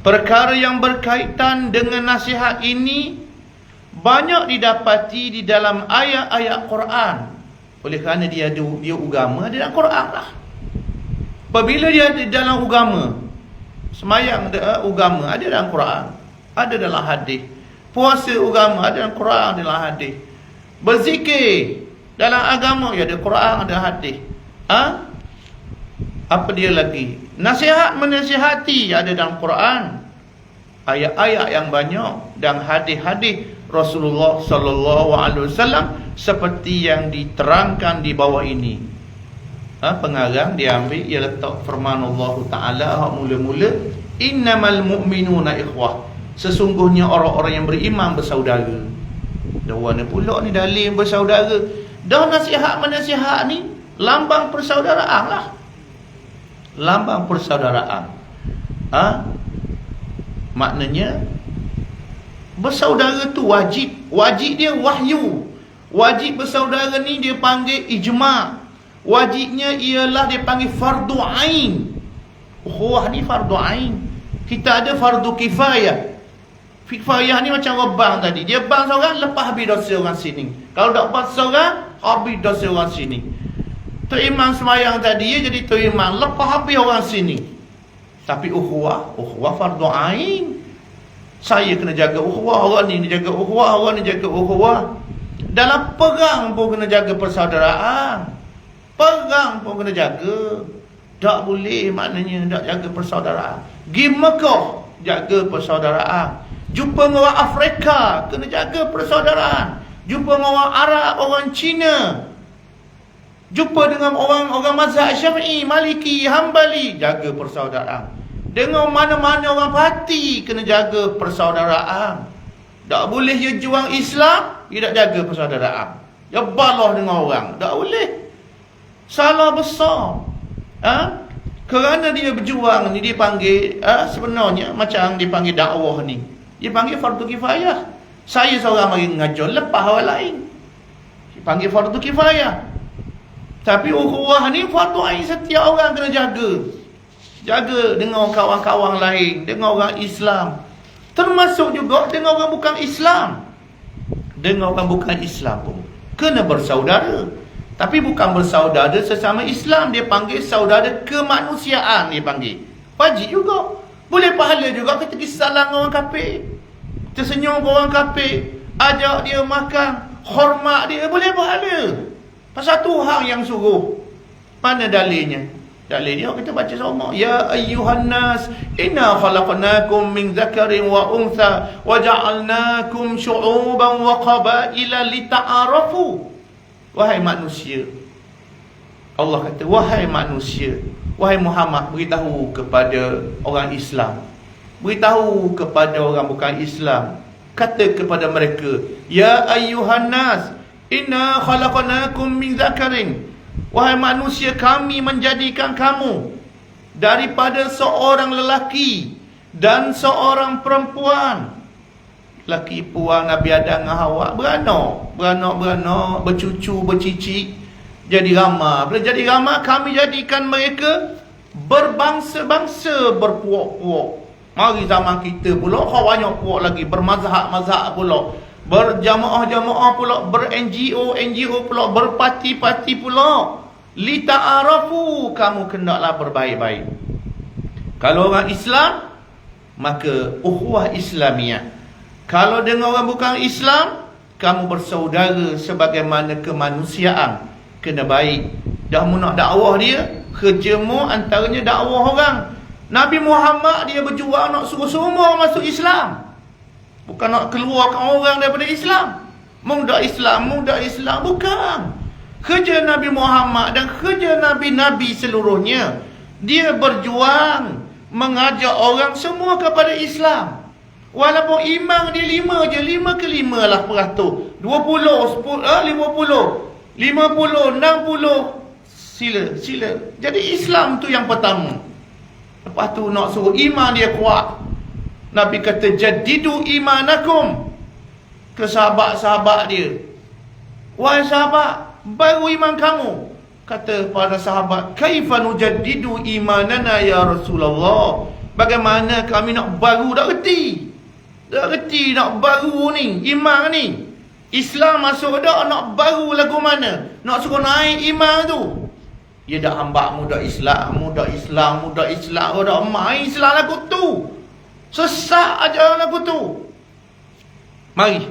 Perkara yang berkaitan dengan nasihat ini banyak didapati di dalam ayat-ayat Quran. Oleh kerana dia ada dia agama dia dalam Quran lah. Apabila dia ada dalam agama, semayang ada agama ada dalam Quran, ada dalam hadis. Puasa agama ada dalam Quran, ada dalam hadis. Berzikir dalam agama ya ada Quran, ada hadis. Ha? Apa dia lagi? Nasihat menasihati ada dalam Quran. Ayat-ayat yang banyak dan hadis-hadis Rasulullah sallallahu alaihi wasallam seperti yang diterangkan di bawah ini. Ha, pengarang dia ambil ia letak firman Allah Taala mula-mula innamal mu'minuna ikhwah. Sesungguhnya orang-orang yang beriman bersaudara. Dah warna pula ni dalil bersaudara. Dah nasihat menasihat ni lambang persaudaraan lah. Lambang persaudaraan. Ha? Maknanya bersaudara tu wajib. Wajib dia wahyu. Wajib bersaudara ni dia panggil ijma'. Wajibnya ialah dia panggil fardu ain. Ukhuwah ni fardu ain. Kita ada fardu kifayah. Kifayah ni macam orang bang tadi. Dia bang seorang, lepas habis dosa orang sini. Kalau tak bang seorang, habis dosa orang sini. Tu imam semayang tadi, dia jadi tu imam. Lepas habis orang sini. Tapi ukhuwah, ukhuwah fardu ain. Saya kena jaga ukhuwah, orang ni jaga ukhuwah, orang ni jaga ukhuwah. Dalam perang pun kena jaga persaudaraan. Perang pun kena jaga. Tak boleh maknanya tak jaga persaudaraan. Gi Mekah, jaga persaudaraan. Jumpa orang Afrika, kena jaga persaudaraan. Jumpa orang Arab, orang Cina. Jumpa dengan orang-orang mazhab Syafi'i, Maliki, Hambali, jaga persaudaraan. Dengan mana-mana orang parti, kena jaga persaudaraan. Tak boleh dia juang Islam, dia tak jaga persaudaraan. Dia balah dengan orang. Tak boleh. Salah besar. Ha? Kerana dia berjuang ni, dia panggil, ha? sebenarnya macam dia panggil dakwah ni. Dia panggil fardu kifayah. Saya seorang mari mengajar, lepas orang lain. Dia panggil fardu kifayah. Tapi ukhuwah ni fardu ain setiap orang kena jaga. Jaga dengan kawan-kawan lain, dengan orang Islam. Termasuk juga dengan orang bukan Islam. Dengan orang bukan Islam pun. Kena bersaudara. Tapi bukan bersaudara sesama Islam. Dia panggil saudara kemanusiaan dia panggil. Wajib juga. Boleh pahala juga kita pergi salam orang kafir. Tersenyum orang kafir. Ajak dia makan. Hormat dia. Boleh pahala. Pasal Tuhan yang suruh. Mana dalilnya? Dalilnya kita baca sama. Ya ayyuhan nas, inna khalaqnakum min zakarin wa untha wa ja'alnakum syu'uban wa qabaila lita'arafu. Wahai manusia. Allah kata, wahai manusia. Wahai Muhammad, beritahu kepada orang Islam. Beritahu kepada orang bukan Islam. Kata kepada mereka, Ya ayyuhan nas, inna khalaqnakum min zakarin Wahai manusia kami menjadikan kamu daripada seorang lelaki dan seorang perempuan. Lelaki puang Nabi Adam dengan Hawa beranak, beranak-beranak, bercucu, bercicit, jadi ramah. Bila jadi ramah kami jadikan mereka berbangsa-bangsa berpuak-puak. Mari zaman kita pula kau banyak puak lagi bermazhab-mazhab pula. Berjamaah-jamaah pula, ber-NGO, NGO pula, berparti-parti pula. Lita'arafu kamu kendaklah berbaik-baik. Kalau orang Islam, maka ukhuwah Islamiyah. Kalau dengan orang bukan Islam, kamu bersaudara sebagaimana kemanusiaan. Kena baik. Dah mu nak dakwah dia, kerjamu antaranya dakwah orang. Nabi Muhammad dia berjuang nak suruh semua masuk Islam. Bukan nak keluarkan orang daripada Islam. Muda Islam, muda Islam. Bukan. Kerja Nabi Muhammad dan kerja Nabi-Nabi seluruhnya. Dia berjuang mengajak orang semua kepada Islam. Walaupun iman dia lima je. Lima ke lima lah peratus. Dua puluh, sepuluh, ah, lima puluh. Lima puluh, enam puluh. Sila, sila. Jadi Islam tu yang pertama. Lepas tu nak suruh iman dia kuat. Nabi kata jadidu imanakum ke sahabat-sahabat dia. Wahai sahabat, baru iman kamu. Kata para sahabat, kaifa nujaddidu imanana ya Rasulullah? Bagaimana kami nak baru tak reti. Tak reti nak baru ni. Iman ni. Islam masuk dah nak baru lagu mana? Nak suruh naik iman tu. Ya dah hamba muda Islam, muda Islam, muda Islam. Dah main Islam lagu tu. Sesak aja lagu tu. Mari.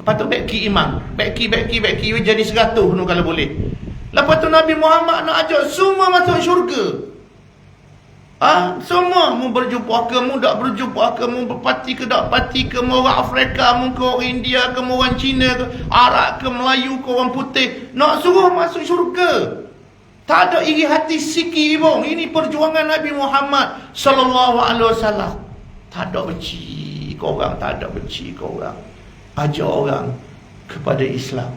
Lepas tu beki iman. Beki, beki, beki. Jadi seratus tu kalau boleh. Lepas tu Nabi Muhammad nak ajak semua masuk syurga. Ha? Semua mu berjumpa ke mu tak berjumpa ke mu berparti ke tak parti ke mu orang Afrika mu ke orang India ke mu orang Cina ke Arab ke Melayu ke orang putih nak suruh masuk syurga. Tak ada iri hati sikit pun. Ini perjuangan Nabi Muhammad sallallahu alaihi wasallam. Tak ada benci ke orang, tak ada benci ke orang. Ajak orang kepada Islam.